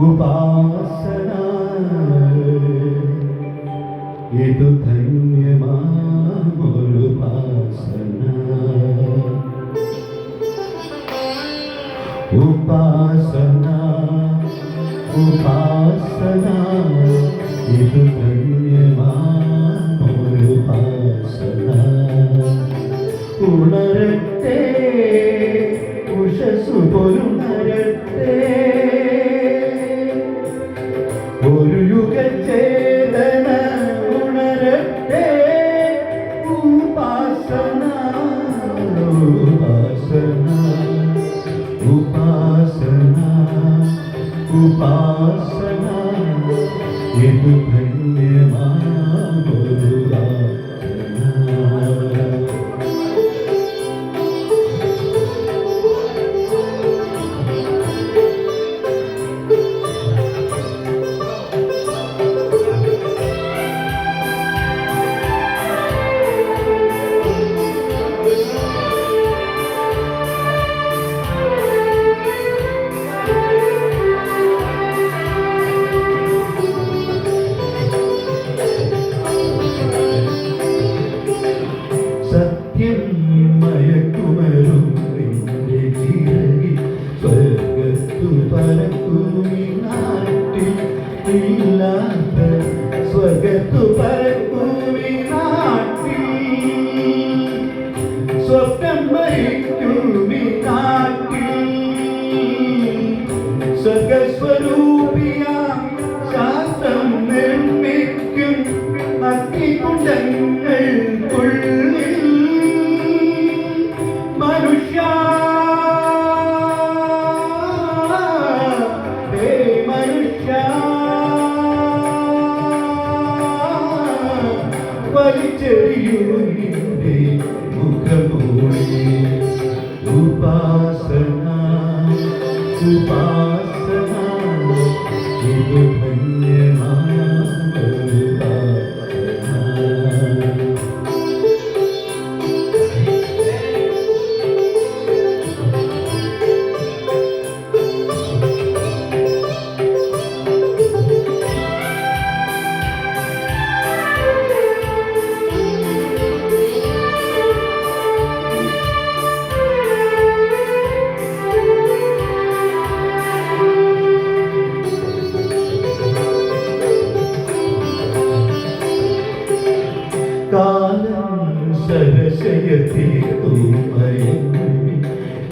ഉപാസന ഇതു ധന്യമാമൊരുപാസന ഉപാസന ഉപാസന ഇതു ധന്യമാമൊരുപാസന ഉപാസന സ്വർഗത്തു പറക്കുമി നാട്ടിൽ ഇല്ലാത്ത സ്വർഗത്തു പറക്കുമി നാട്ടിൽ. സ്വപ്നം മരിക്കുമി നാട്ടിൽ വലിച്ചെറിയൂ കാലം മയങ്ങി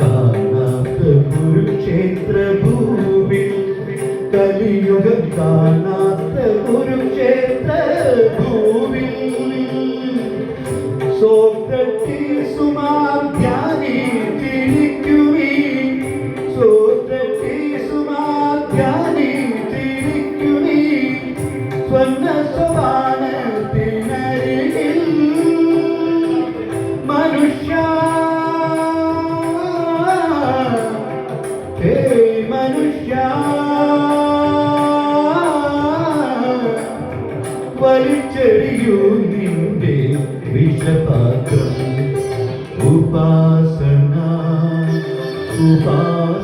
കാണാത്ത കുരുക്ഷേത്ര ഭൂവിൽ കലിയുഗം കാണാത്ത കുരുക്ഷേത്ര ഭൂവിൽ സോക്രട്ടീസുമാധ്യാനി തിരിക്കുമീ സോക്രട്ടീസുമാധ്യാനി തിരിക്കുമീ സ്വന്ന സോപാനത്തിനരികിൽ വലിച്ചെറിയൂ നിന്റെ വിഷപാത്രം ഉപാസന ഉപാസന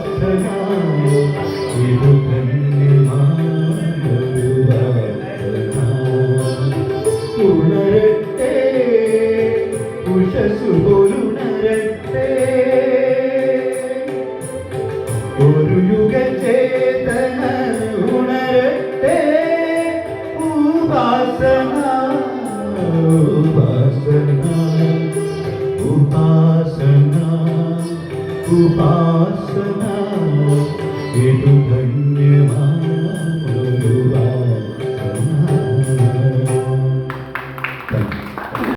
ഒരു യുഗചേതന